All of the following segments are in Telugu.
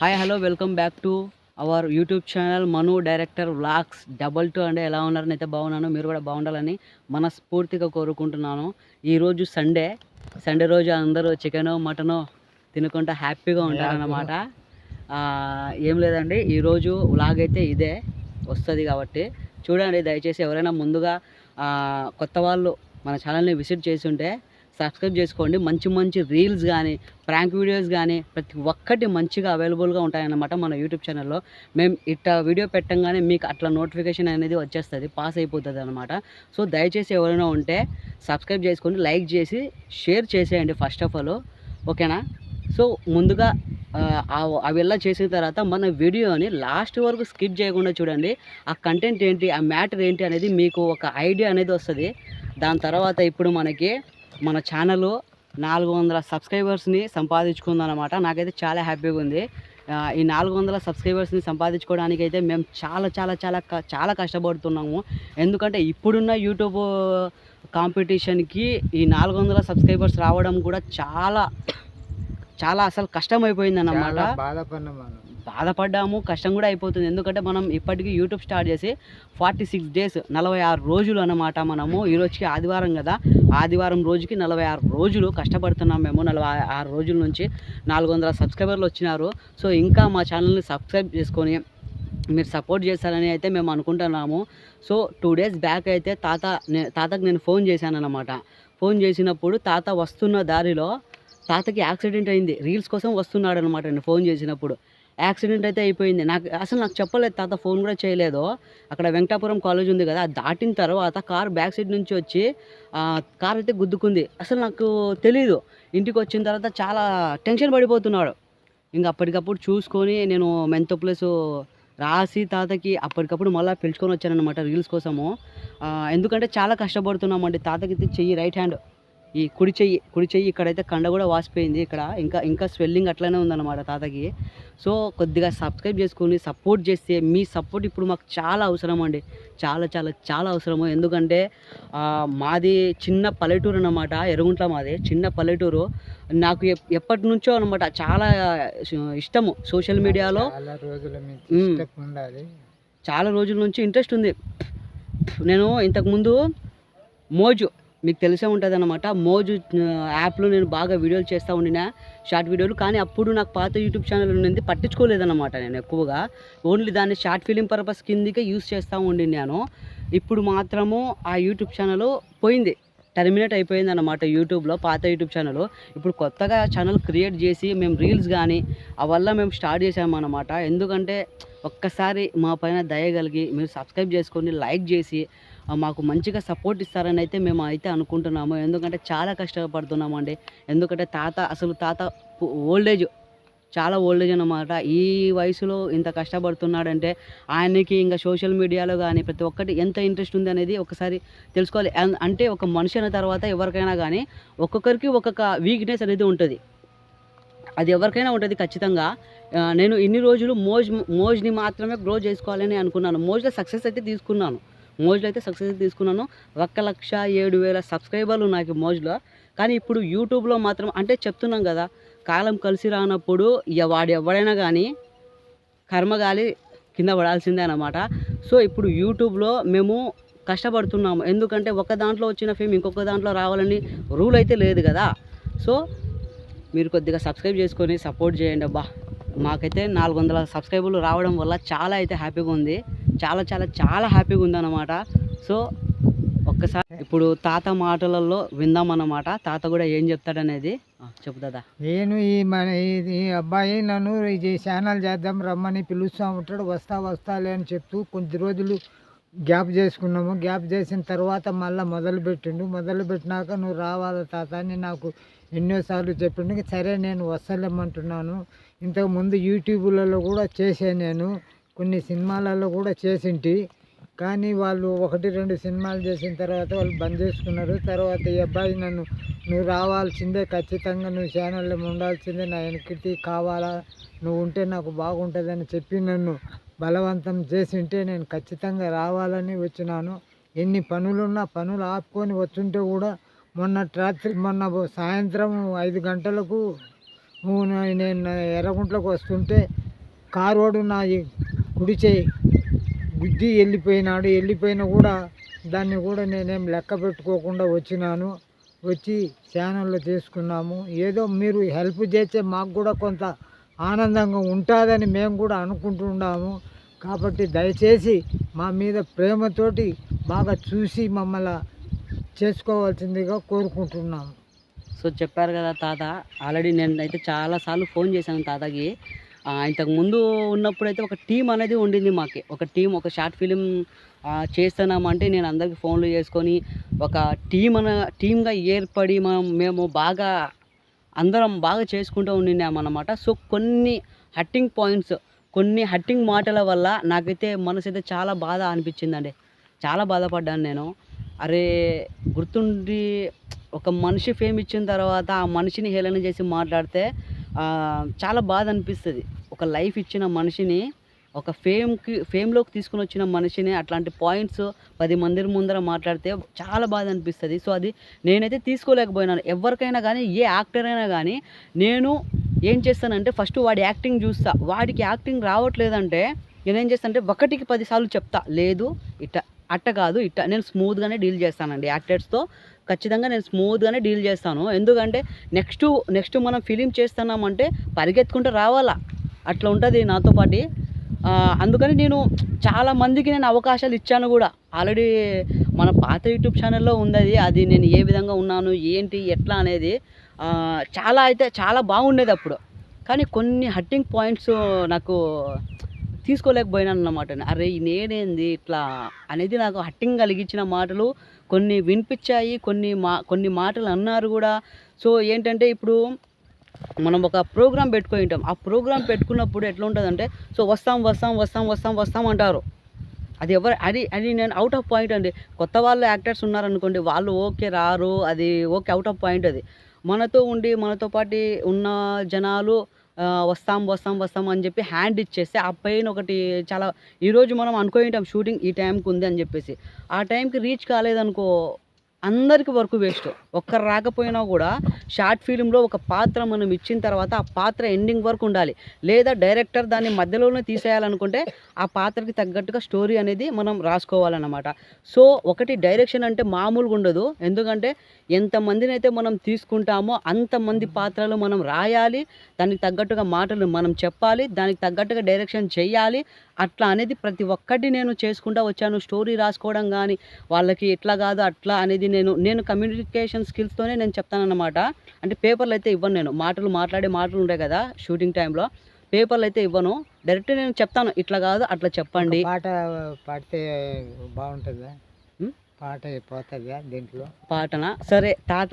Hi hello welcome back to our YouTube channel Manu director vlogs double two అంటే ఎలా ఉన్నారని అయితే బాగున్నాను. మీరు కూడా బాగుండాలని మనస్ఫూర్తిగా కోరుకుంటున్నాను. ఈరోజు సండే సండే రోజు అందరూ చికెను మటను తినుకుంటా హ్యాపీగా ఉంటారన్నమాట. ఏం లేదండి. ఈరోజు వ్లాగ్ అయితే ఇదే. వస్తుంది కాబట్టి. చూడండి దయచేసి ఎవరైనా ముందుగా కొత్త వాళ్ళు మన ఛానల్ని విజిట్ చేసి ఉంటే సబ్స్క్రైబ్ చేసుకోండి. మంచి మంచి రీల్స్ కానీ ప్రాంక్ వీడియోస్ కానీ ప్రతి ఒక్కటి మంచిగా అవైలబుల్గా ఉంటాయన్నమాట మన యూట్యూబ్ ఛానల్లో. మేము ఇట్లా వీడియో పెట్టంగానే మీకు అట్లా నోటిఫికేషన్ అనేది వచ్చేస్తుంది పాస్ అయిపోతుంది అనమాట సో దయచేసి ఎవరైనా ఉంటే సబ్స్క్రైబ్ చేసుకోండి లైక్ చేసి షేర్ చేసేయండి ఫస్ట్ ఆఫ్ ఆల్. ఓకేనా? సో ముందుగా అవి ఎలా చేసిన తర్వాత మన వీడియోని లాస్ట్ వరకు స్కిప్ చేయకుండా చూడండి. ఆ కంటెంట్ ఏంటి ఆ మ్యాటర్ ఏంటి అనేది మీకు ఒక ఐడియా అనేది వస్తుంది. దాని తర్వాత ఇప్పుడు మనకి మన ఛానల్ నాలుగు వందల సబ్స్క్రైబర్స్ని సంపాదించుకుందనమాట నాకైతే చాలా హ్యాపీగా ఉంది. ఈ నాలుగు వందల సబ్స్క్రైబర్స్ని సంపాదించుకోవడానికి అయితే మేము చాలా చాలా చాలా చాలా కష్టపడుతున్నాము. ఎందుకంటే ఇప్పుడున్న యూట్యూబ్ కాంపిటీషన్కి ఈ నాలుగు వందల సబ్స్క్రైబర్స్ రావడం కూడా చాలా చాలా అసలు కష్టం అయిపోయింది అన్నమాట బాధపడ్డాము కష్టం కూడా అయిపోతుంది. ఎందుకంటే మనం ఇప్పటికీ యూట్యూబ్ స్టార్ట్ చేసి ఫార్టీ సిక్స్ డేస్ నలభై ఆరు రోజులు అన్నమాట మనము. ఈ రోజుకి ఆదివారం కదా. ఆదివారం రోజుకి నలభై ఆరు రోజులు కష్టపడుతున్నాం మేము. నలభై ఆరు రోజుల నుంచి నాలుగు వందల సబ్స్క్రైబర్లు వచ్చినారు. సో ఇంకా మా ఛానల్ని సబ్స్క్రైబ్ చేసుకొని మీరు సపోర్ట్ చేస్తారని అయితే మేము అనుకుంటున్నాము. సో టూ డేస్ బ్యాక్ అయితే తాత నే- తాతకు నేను ఫోన్ చేశాను అనమాట ఫోన్ చేసినప్పుడు తాత వస్తున్న దారిలో తాతకి యాక్సిడెంట్ అయింది. రీల్స్ కోసం వస్తున్నాడు అనమాట నేను ఫోన్ చేసినప్పుడు. యాక్సిడెంట్ అయితే అయిపోయింది. నాకు అసలు నాకు చెప్పలేదు తాత ఫోన్ కూడా చేయలేదు. అక్కడ వెంకటాపురం కాలేజ్ ఉంది కదా దాటిన తర్వాత కార్ బ్యాక్ సైడ్ నుంచి వచ్చి కార్ అయితే గుద్దుకుంది. అసలు నాకు తెలీదు. ఇంటికి వచ్చిన తర్వాత చాలా టెన్షన్ పడిపోతున్నాడు. ఇంకా అప్పటికప్పుడు చూసుకొని నేను మెంతో ప్లస్ రాసి తాతకి అప్పటికప్పుడు మళ్ళీ పిలుచుకొని వచ్చానమాట రీల్స్ కోసము. ఎందుకంటే చాలా కష్టపడుతున్నామండి. తాతకి అయితే చెయ్యి రైట్ హ్యాండ్. ఈ కుడి చెయ్యి కుడి చెయ్యి ఇక్కడైతే కండ కూడా వాసిపోయింది. ఇక్కడ ఇంకా ఇంకా స్వెల్లింగ్ అట్లనే ఉందన్నమాట తాతకి. సో కొద్దిగా సబ్స్క్రైబ్ చేసుకొని సపోర్ట్ చేస్తే మీ సపోర్ట్ ఇప్పుడు మాకు చాలా అవసరం అండి. చాలా చాలా చాలా అవసరము. ఎందుకంటే మాది చిన్న పల్లెటూరు అన్నమాట ఎరుగుంట్ల మాది. చిన్న పల్లెటూరు. నాకు ఎప్- ఎప్పటి నుంచో అనమాట చాలా ఇష్టము సోషల్ మీడియాలో. చాలా రోజుల నుంచి ఇంట్రెస్ట్ ఉంది. నేను ఇంతకుముందు మోజు మీకు తెలిసే ఉంటుంది అనమాట మోజు యాప్లో నేను బాగా వీడియోలు చేస్తూ ఉండిన షార్ట్ వీడియోలు కానీ అప్పుడు నాకు పాత యూట్యూబ్ ఛానల్ ఉన్నది పట్టించుకోలేదన్నమాట నేను ఎక్కువగా. ఓన్లీ దాన్ని షార్ట్ ఫిలిం పర్పస్ కిందకే యూస్ చేస్తూ ఉండినాను ఇప్పుడు మాత్రము ఆ యూట్యూబ్ ఛానల్ పోయింది. టర్మినేట్ అయిపోయింది అనమాట యూట్యూబ్లో పాత యూట్యూబ్ ఛానల్. ఇప్పుడు కొత్తగా ఛానల్ క్రియేట్ చేసి మేము రీల్స్ కానీ అవల్ల మేము స్టార్ట్ చేసామన్నమాట ఎందుకంటే ఒక్కసారి మా పైన దయ కలిగి మీరు సబ్స్క్రైబ్ చేసుకొని లైక్ చేసి మాకు మంచిగా సపోర్ట్ ఇస్తారని అయితే మేము అయితే అనుకుంటున్నాము. ఎందుకంటే చాలా కష్టపడుతున్నామండి. ఎందుకంటే తాత అసలు తాత ఓల్డ్ ఏజ్ చాలా ఓల్డ్ ఏజ్ ఈ వయసులో ఇంత కష్టపడుతున్నాడంటే ఆయనకి ఇంకా సోషల్ మీడియాలో కానీ ప్రతి ఒక్కటి ఎంత ఇంట్రెస్ట్ ఉంది అనేది ఒకసారి తెలుసుకోవాలి. అంటే ఒక మనిషి అయిన తర్వాత ఎవరికైనా కానీ ఒక్కొక్కరికి ఒక్కొక్క వీక్నెస్ అనేది ఉంటుంది. అది ఎవరికైనా ఉంటుంది ఖచ్చితంగా. నేను ఇన్ని రోజులు మోజ్ మోజ్ని మాత్రమే గ్రో చేసుకోవాలని అనుకున్నాను. మోజ్లో సక్సెస్ అయితే తీసుకున్నాను. మోజ్లో అయితే సక్సెస్ తీసుకున్నాను. ఒక్క లక్ష ఏడు వేల సబ్స్క్రైబర్లు నాకు మోజ్లో. కానీ ఇప్పుడు యూట్యూబ్లో మాత్రం అంటే చెప్తున్నాం కదా కాలం కలిసి రానప్పుడు ఇక వాడు ఎవడైనా కానీ కర్మగాలి కింద పడాల్సిందే అన్నమాట. సో ఇప్పుడు యూట్యూబ్లో మేము కష్టపడుతున్నాము. ఎందుకంటే ఒక దాంట్లో వచ్చిన ఫేమ్ ఇంకొక దాంట్లో రావాలని రూల్ అయితే లేదు కదా. సో మీరు కొద్దిగా సబ్స్క్రైబ్ చేసుకొని సపోర్ట్ చేయండి అబ్బా. మాకైతే నాలుగు వందల సబ్స్క్రైబర్లు రావడం వల్ల చాలా అయితే హ్యాపీగా ఉంది. చాలా చాలా చాలా హ్యాపీగా ఉందన్నమాట. సో ఒక్కసారి ఇప్పుడు తాత మాటలలో విందామన్నమాట తాత కూడా ఏం చెప్తాడనేది? చెప్పు దాదా. నేను ఈ మన ఈ- ఈ అబ్బాయి నన్ను ఇది ఛానల్ చేద్దాం రమ్మని పిలుస్తూ. ఉంటాడు వస్తా వస్తాలే అని చెప్తూ కొద్ది రోజులు గ్యాప్ చేసుకున్నాము. గ్యాప్ చేసిన తర్వాత మళ్ళీ మొదలు పెట్టిండు. మొదలు పెట్టినాక నువ్వు రావాలి తాత అని నాకు ఎన్నోసార్లు చెప్పిండు. సరే నేను వస్తలేమంటున్నాను. ఇంతకు ముందు యూట్యూబ్లలో కూడా చేశాను నేను. కొన్ని సినిమాలలో కూడా చేసింటి. కానీ వాళ్ళు ఒకటి రెండు సినిమాలు చేసిన తర్వాత వాళ్ళు బంద్ చేసుకున్నారు. తర్వాత ఈ అబ్బాయి నన్ను నువ్వు రావాల్సిందే ఖచ్చితంగా నువ్వు ఛానల్లో ఉండాల్సిందే నా వెనక్కి కావాలా నువ్వు ఉంటే నాకు బాగుంటుందని చెప్పి నన్ను బలవంతం చేసింటే నేను ఖచ్చితంగా రావాలని వచ్చినాను. ఎన్ని పనులున్నా పనులు ఆపుకొని వచ్చుంటే కూడా మొన్న రాత్రి మొన్న సాయంత్రం ఐదు గంటలకు నేను ఎర్రగుంట్లకు వస్తుంటే కారు నా కుడి చేయి గుద్ది వెళ్ళిపోయినాడు. వెళ్ళిపోయినా కూడా దాన్ని కూడా నేనేం లెక్క పెట్టుకోకుండా వచ్చినాను. వచ్చి ఛానల్లో తీసుకున్నాము ఏదో మీరు హెల్ప్ చేస్తే మాకు కూడా కొంత ఆనందంగా ఉంటుందని మేము కూడా అనుకుంటున్నాము. కాబట్టి దయచేసి మా మీద ప్రేమతోటి బాగా చూసి మమ్మల్ని చేసుకోవాల్సిందిగా కోరుకుంటున్నాము. సో చెప్పారు కదా తాత. ఆల్రెడీ నేను అయితే చాలాసార్లు ఫోన్ చేశాను తాతకి. ఇంతకుముందు ఇంతకు ముందు ఒక టీం అనేది ఉండింది మాకి. ఒక టీం ఒక షార్ట్ ఫిలిం చేస్తున్నామంటే నేను అందరికి ఫోన్లు చేసుకొని ఒక టీం అన టీమ్గా ఏర్పడి మనం మేము బాగా అందరం బాగా చేసుకుంటూ ఉండినామన్నమాట. సో కొన్ని హట్టింగ్ పాయింట్స్ కొన్ని హట్టింగ్ మాటల వల్ల నాకైతే మనసు అయితే చాలా బాధ అనిపించిందండి. చాలా బాధపడ్డాను నేను. అరే గుర్తుండి ఒక మనిషి ఫేమ్ ఇచ్చిన తర్వాత ఆ మనిషిని హేళన చేసి మాట్లాడితే చాలా బాధ అనిపిస్తుంది ఒక లైఫ్ ఇచ్చిన మనిషిని ఒక ఫేమ్కి ఫేమ్లోకి తీసుకుని వచ్చిన మనిషిని అట్లాంటి పాయింట్స్ పది మంది ముందర మాట్లాడితే చాలా బాధ అనిపిస్తుంది సో అది నేనైతే తీసుకోలేకపోయినాను. ఎవరికైనా కానీ ఏ యాక్టర్ అయినా కానీ నేను ఏం చేస్తానంటే ఫస్ట్ వాడి యాక్టింగ్ చూస్తా. వాడికి యాక్టింగ్ రావట్లేదంటే నేనేం చేస్తానంటే ఒకటికి పదిసార్లు చెప్తా. లేదు ఇట్ట అట్ట కాదు ఇట్ట. నేను స్మూత్గానే డీల్ చేస్తానండి యాక్టర్స్తో. ఖచ్చితంగా నేను స్మూత్గానే డీల్ చేస్తాను. ఎందుకంటే నెక్స్ట్ నెక్స్ట్ మనం ఫిలిం చేస్తున్నామంటే పరిగెత్తుకుంటూ రావాలా? అట్లా ఉంటుంది నాతో పాటు. అందుకని నేను చాలా మందికి నేను అవకాశాలు ఇచ్చాను కూడా. ఆల్రెడీ మన పాత యూట్యూబ్ ఛానల్లో ఉంది అది నేను ఏ విధంగా ఉన్నాను ఏంటి ఎట్లా అనేది చాలా అయితే చాలా బాగుండేది అప్పుడు. కానీ కొన్ని హట్టింగ్ పాయింట్స్ నాకు తీసుకోలేకపోయినాను అన్నమాట అరే నేనేంది ఇట్లా అనేది నాకు హట్టింగ్ కలిగించిన మాటలు కొన్ని వినిపించాయి కొన్ని మా కొన్ని మాటలు అన్నారు కూడా. సో ఏంటంటే ఇప్పుడు మనం ఒక ప్రోగ్రామ్ పెట్టుకొని ఉంటాం. ఆ ప్రోగ్రామ్ పెట్టుకున్నప్పుడు ఎట్లా ఉంటుందంటే సో వస్తాం వస్తాం వస్తాం వస్తాం వస్తాం అంటారు. అది ఎవరు అది అది నేను అవుట్ ఆఫ్ పాయింట్ అండి. కొత్త వాళ్ళు యాక్టర్స్ ఉన్నారనుకోండి వాళ్ళు ఓకే రారు అది ఓకే అవుట్ ఆఫ్ పాయింట్ అది. మనతో ఉండి మనతో పాటు ఉన్న జనాలు వస్తాం వస్తాం వస్తాం అని చెప్పి హ్యాండ్ ఇచ్చేస్తే ఆ పెయిన్ ఒకటి చాలా ఈరోజు మనం అనుకో ఉంటాం షూటింగ్ ఈ టైంకి ఉంది అని చెప్పేసి. ఆ టైంకి రీచ్ కాలేదనుకో అందరికి వర్క్ వేస్ట్ ఒక్కరు రాకపోయినా కూడా షార్ట్ ఫిలింలో ఒక పాత్ర మనం ఇచ్చిన తర్వాత ఆ పాత్ర ఎండింగ్ వరకు ఉండాలి. లేదా డైరెక్టర్ దాన్ని మధ్యలోనే తీసేయాలనుకుంటే ఆ పాత్రకి తగ్గట్టుగా స్టోరీ అనేది మనం రాసుకోవాలన్నమాట. సో ఒకటి డైరెక్షన్ అంటే మామూలుగా ఉండదు. ఎందుకంటే ఎంతమందిని అయితే మనం తీసుకుంటామో అంతమంది పాత్రలు మనం రాయాలి దానికి తగ్గట్టుగా మాటలు మనం చెప్పాలి దానికి తగ్గట్టుగా డైరెక్షన్ చేయాలి అట్లా అనేది ప్రతి ఒక్కటి నేను చేసుకుంటా వచ్చాను. స్టోరీ రాసుకోవడం కానీ వాళ్ళకి ఎట్లా కాదు అట్లా అనేది నేను నేను కమ్యూనికేషన్ స్కిల్స్తోనే నేను చెప్తానన్నమాట. అంటే పేపర్లు అయితే ఇవ్వను నేను. మాటలు మాట్లాడే మాటలు ఉంటాయి కదా షూటింగ్ టైంలో పేపర్లు అయితే ఇవ్వను. డైరెక్ట్ నేను చెప్తాను. ఇట్లా కాదు అట్లా చెప్పండి. పాట పాడితే బాగుంటుందా? పాట పోతుందా దీంట్లో? పాటన? సరే తాత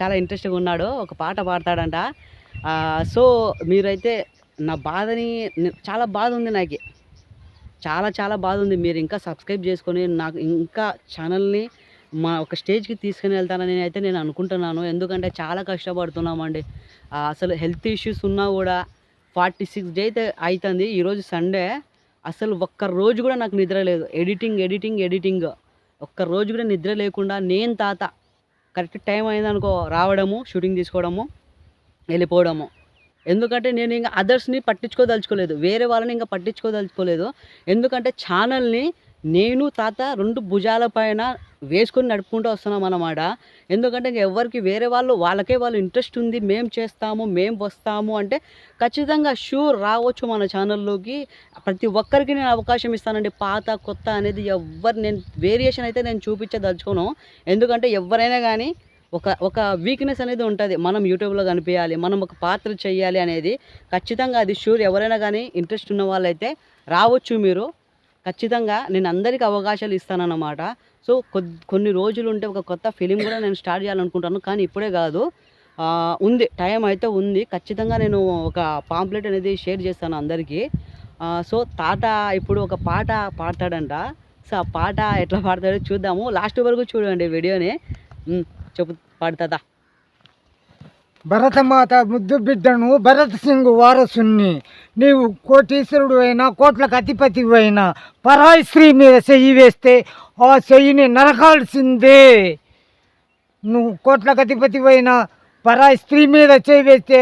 చాలా ఇంట్రెస్ట్గా ఉన్నాడు. ఒక పాట పాడతాడంట. సో మీరైతే నా బాధని చాలా బాధ ఉంది నాకు. చాలా చాలా బాధ ఉంది. మీరు ఇంకా సబ్స్క్రైబ్ చేసుకొని నాకు ఇంకా ఛానల్ని మా ఒక స్టేజ్కి తీసుకుని వెళ్తానని అయితే నేను అనుకుంటున్నాను. ఎందుకంటే చాలా కష్టపడుతున్నామండి. అసలు హెల్త్ ఇష్యూస్ ఉన్నా కూడా ఫార్టీ సిక్స్ డే అయితే అవుతుంది ఈరోజు సండే. అసలు ఒక్క రోజు కూడా నాకు నిద్ర లేదు. Editing editing editing. ఒక్క రోజు కూడా నిద్ర లేకుండా నేను తాత కరెక్ట్ టైం అయిందనుకో రావడము షూటింగ్ తీసుకోవడము వెళ్ళిపోవడము. ఎందుకంటే నేను ఇంకా అదర్స్ని పట్టించుకోదలుచుకోలేదు. వేరే వాళ్ళని ఇంకా పట్టించుకోదలుచుకోలేదు. ఎందుకంటే ఛానల్ని నేను తాత రెండు భుజాల పైన వేసుకొని నడుపుకుంటూ వస్తున్నాం అన్నమాట. ఎందుకంటే ఎవరికి వేరే వాళ్ళు వాళ్ళకే వాళ్ళు ఇంట్రెస్ట్ ఉంది. మేం చేస్తాము మేం వస్తాము అంటే ఖచ్చితంగా షూర్ రావచ్చు మన ఛానల్లోకి. ప్రతి ఒక్కరికి నేను అవకాశం ఇస్తానండి. పాత కొత్త అనేది ఎవరు నేను వేరియేషన్ అయితే నేను చూపించదలుచుకోను. ఎందుకంటే ఎవరైనా కానీ ఒక ఒక వీక్నెస్ అనేది ఉంటుంది. మనం యూట్యూబ్లో కనిపించాలి మనం ఒక పాత్ర చేయాలి అనేది ఖచ్చితంగా అది షూర్ ఎవరైనా కానీ ఇంట్రెస్ట్ ఉన్న వాళ్ళైతే రావచ్చు మీరు. ఖచ్చితంగా నేను అందరికీ అవకాశాలు ఇస్తానన్నమాట. సో కొన్ని రోజులు ఉంటే ఒక కొత్త ఫిలిం కూడా నేను స్టార్ట్ చేయాలనుకుంటాను. కానీ ఇప్పుడే కాదు. ఉంది. టైం అయితే ఉంది. ఖచ్చితంగా నేను ఒక పాంప్లెట్ అనేది షేర్ చేస్తాను అందరికీ. సో తాత ఇప్పుడు ఒక పాట పాడతాడంట. సో ఆ పాట ఎట్లా పాడతాడో చూద్దాము. లాస్ట్ వరకు చూడండి వీడియోని. చెప్పు పాడుతుందా భరతమాత ముద్దు బిడ్డను భరత్ సింగ్ వారసుని నీవు కోటీశ్వరుడు అయినా కోట్లకు అధిపతి అయినా పరాయి స్త్రీ మీద చెయ్యి వేస్తే ఆ చెయ్యిని నరకాల్సిందే. నువ్వు కోట్లకు అధిపతి అయినా పరాయి స్త్రీ మీద చేయి వేస్తే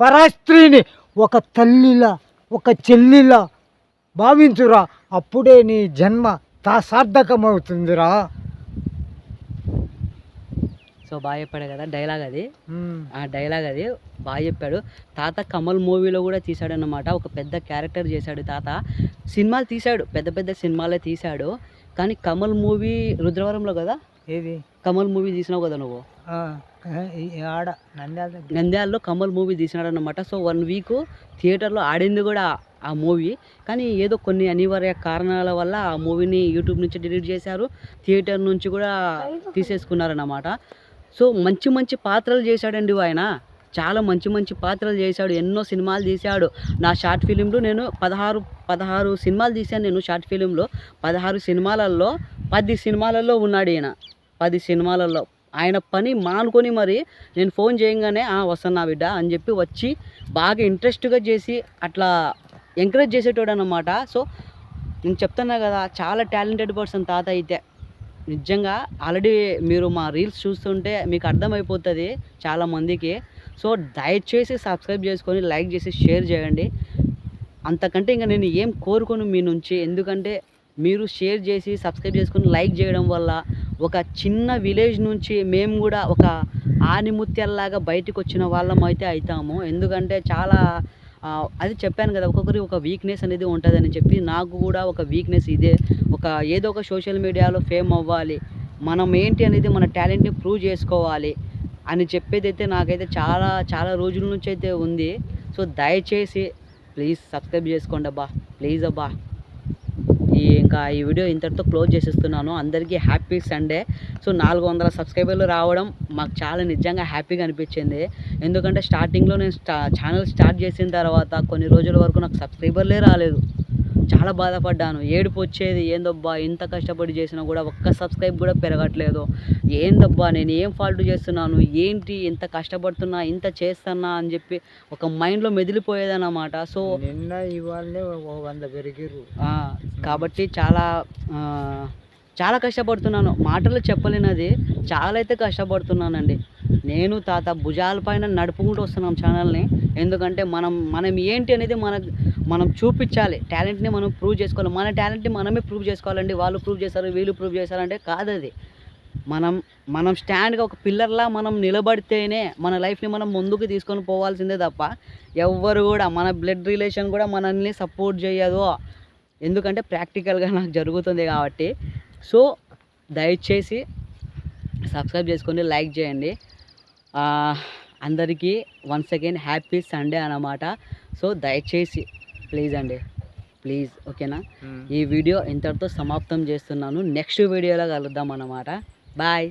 పరాయి స్త్రీని ఒక తల్లిలా ఒక చెల్లిలా భావించురా. అప్పుడే నీ జన్మ తా సార్థకమవుతుందిరా సో బాగా చెప్పాడు కదా డైలాగ్ అది. ఆ డైలాగ్ అది బాగా చెప్పాడు. తాత కమల్ మూవీలో కూడా తీశాడు అన్నమాట ఒక పెద్ద క్యారెక్టర్ చేశాడు తాత. సినిమాలు తీశాడు పెద్ద పెద్ద సినిమాలే తీశాడు. కానీ కమల్ మూవీ రుద్రవరంలో కదా? ఏది? కమల్ మూవీ తీసినావు కదా నువ్వు? ఆడ నంద్యాల నంద్యాలలో కమల్ మూవీ తీసినాడు అనమాట సో వన్ వీక్ థియేటర్లో ఆడింది కూడా ఆ మూవీ. కానీ ఏదో కొన్ని అనివార్య కారణాల వల్ల ఆ మూవీని యూట్యూబ్ నుంచి డిలీట్ చేశారు. థియేటర్ నుంచి కూడా తీసేసుకున్నారన్నమాట. సో మంచి మంచి పాత్రలు చేశాడండి ఆయన. చాలా మంచి మంచి పాత్రలు చేశాడు. ఎన్నో సినిమాలు తీశాడు. నా షార్ట్ ఫిలింలో నేను పదహారు పదహారు సినిమాలు తీశాను నేను షార్ట్ ఫిలింలో. పదహారు సినిమాలలో పది సినిమాలలో ఉన్నాడు ఈయన. పది సినిమాలలో ఆయన పని మానుకొని మరి నేను ఫోన్ చేయగానే వస్తాను వస్తున్నా బిడ్డ అని చెప్పి వచ్చి బాగా ఇంట్రెస్ట్గా చేసి అట్లా ఎంకరేజ్ చేసేటోడు అనమాట సో నేను చెప్తున్నా కదా చాలా టాలెంటెడ్ పర్సన్ తాత అయితే. నిజంగా ఆల్రెడీ మీరు మా రీల్స్ చూస్తుంటే మీకు అర్థమైపోతుంది చాలా మందికి. సో దయచేసి సబ్స్క్రైబ్ చేసుకొని లైక్ చేసి షేర్ చేయండి. అంతకంటే ఇంకా నేను ఏం కోరుకోను మీ నుంచి. ఎందుకంటే మీరు షేర్ చేసి సబ్స్క్రైబ్ చేసుకొని లైక్ చేయడం వల్ల ఒక చిన్న విలేజ్ నుంచి మేము కూడా ఒక ఆనిముత్యాల్లాగా బయటకు వచ్చిన వాళ్ళం అయితే అవుతాము ఎందుకంటే చాలా అది చెప్పాను కదా ఒక్కొక్కరి ఒక వీక్నెస్ అనేది ఉంటుందని చెప్పి నాకు కూడా ఒక వీక్నెస్ ఇదే. ఒక ఏదో ఒక సోషల్ మీడియాలో ఫేమ్ అవ్వాలి మనం ఏంటి అనేది మన టాలెంట్ని ప్రూవ్ చేసుకోవాలి అని చెప్పేది అయితే నాకైతే చాలా చాలా రోజుల నుంచి అయితే ఉంది. సో దయచేసి ప్లీజ్ సబ్స్క్రైబ్ చేసుకోండి అబ్బా ప్లీజ్ అబ్బా. ఈ ఇంకా ఈ వీడియో ఇంతటితో క్లోజ్ చేసేస్తున్నాను. అందరికీ హ్యాపీ సండే. సో నాలుగు వందల సబ్స్క్రైబర్లు రావడం మాకు చాలా నిజంగా హ్యాపీగా అనిపించింది. ఎందుకంటే స్టార్టింగ్లో నేను స్టా ఛానల్ స్టార్ట్ చేసిన తర్వాత కొన్ని రోజుల వరకు నాకు సబ్స్క్రైబర్లే రాలేదు. చాలా బాధపడ్డాను. ఏడుపు వచ్చేది ఏందబ్బా ఇంత కష్టపడి చేసినా కూడా ఒక్క సబ్స్క్రైబ్ కూడా పెరగట్లేదు. ఏందబ్బా నేను ఏం ఫాల్ట్ చేస్తున్నాను? ఏంటి ఇంత కష్టపడుతున్నా ఇంత చేస్తున్నా? అని చెప్పి ఒక మైండ్లో మెదిలిపోయేదన్నమాట. సో నిన్న ఇవాళనే వంద పెరిగిర్రు. ఆ, కాబట్టి చాలా చాలా కష్టపడుతున్నాను. మాటలు చెప్పలేనది. చాలా అయితే కష్టపడుతున్నానండి. నేను తాత భుజాల పైన నడుపుకుంటూ వస్తున్నాం ఛానల్ని. ఎందుకంటే మనం మనం ఏంటి అనేది మన మనం చూపించాలి. టాలెంట్ని మనం ప్రూవ్ చేసుకోవాలి. మన టాలెంట్ని మనమే ప్రూవ్ చేసుకోవాలండి. వాళ్ళు ప్రూవ్ చేస్తారు వీళ్ళు ప్రూవ్ చేస్తారంటే కాదది. మనం మనం స్టాండ్గా ఒక పిల్లర్లా మనం నిలబడితేనే మన లైఫ్ని మనం ముందుకు తీసుకొని పోవాల్సిందే తప్ప ఎవ్వరు కూడా మన బ్లడ్ రిలేషన్ కూడా మనల్ని సపోర్ట్ చేయదు. ఎందుకంటే ప్రాక్టికల్గా నాకు జరుగుతుంది కాబట్టి. సో దయచేసి సబ్స్క్రైబ్ చేసుకొని లైక్ చేయండి. అందరికీ వన్స్ అగైన్ హ్యాపీ సండే అన్నమాట. సో దయచేసి ప్లీజ్ అండి. ప్లీజ్ ఓకేనా? ఈ వీడియో ఇంతటితో సమాప్తం చేస్తున్నాను. నెక్స్ట్ వీడియోలో కలుద్దాం అన్నమాట. బాయ్.